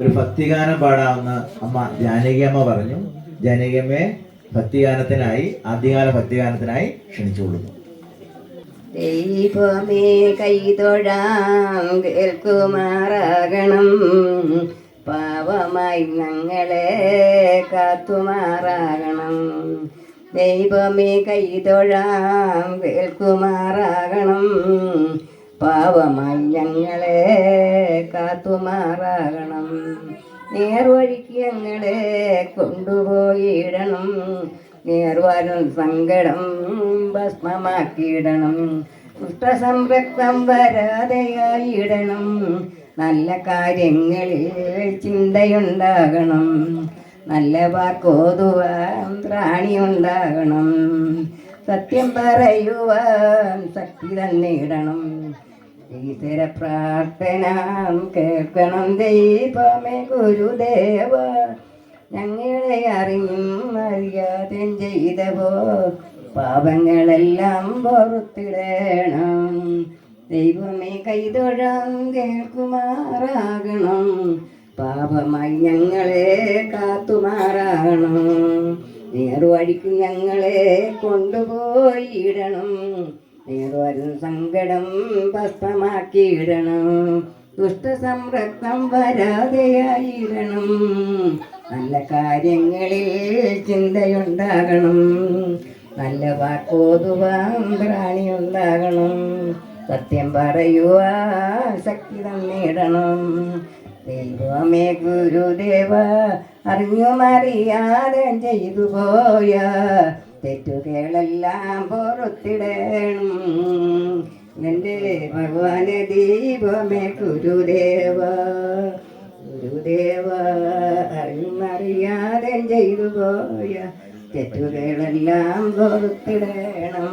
ഒരു ഭക്തിഗാനം പാടാമെന്ന് അമ്മ ജാനകിയമ്മ പറഞ്ഞു. ജാനകിയമ്മയെ ഭക്തിഗാനത്തിനായി ആദ്യകാല ഭക്തിഗാനത്തിനായി ക്ഷണിച്ചുകൊള്ളുന്നു. ദൈവമേ കൈതൊഴാം കേൾക്കുമാറാകണം. പാവമായി ഞങ്ങളെ കാത്തുമാറാകണം. ദൈവമേ കൈതൊഴാം കേൾക്കുമാറാകണം. പാവമായി ഞങ്ങളെ കാത്തുമാറാകണം നേർവഴിക്ക് ഞങ്ങളെ കൊണ്ടുപോയിടണം. നേർവാരും സങ്കടം ഭസ്മമാക്കിയിടണം. ദുഷ്ടസംരക്തം വരാതെയായിടണം. നല്ല കാര്യങ്ങളിൽ ചിന്തയുണ്ടാകണം. നല്ല വാക്കോതുവാൻ ത്രാണിയുണ്ടാകണം. സത്യം പറയുവാൻ ശക്തി തന്നിടണം. ഈശ്വര പ്രാർത്ഥന കേൾക്കണം ദൈവമേ ഗുരുദേവ. ഞങ്ങളെ അറിഞ്ഞും അറിയാതെ ചെയ്തവോ പാപങ്ങളെല്ലാം പുറത്തിടണം. ദൈവമേ കൈതൊഴാം കേൾക്കുമാറാകണം. പാപമായി ഞങ്ങളെ കാത്തുമാറാകണം. നേർവഴിക്ക് ഞങ്ങളെ കൊണ്ടുപോയിടണം. നേർവരും സങ്കടം ഭസ്മമാക്കിയിടണം. ദുഷ്ടസംരക്തം വരാതെയായിരണം നല്ല കാര്യങ്ങളിൽ ചിന്തയുണ്ടാകണം. നല്ല വാക്കോതുവാൻ പ്രാണിയുണ്ടാകണം. സത്യം പറയുവാൻ ശക്തി തന്നിടണം. ദൈവമേ ഗുരുദേവ അറിഞ്ഞുമറിയാതെ ചെയ്തു പോയ തെറ്റുകളെല്ലാം പുറത്തിടണം. എന്റെ ഭഗവാനെ ദീപമേ ഗുരുദേവ. ഗുരുദേവ അറിയുമറിയാതെ ചെയ്തു പോയ തെറ്റുകളെല്ലാം പുറത്തിടണം.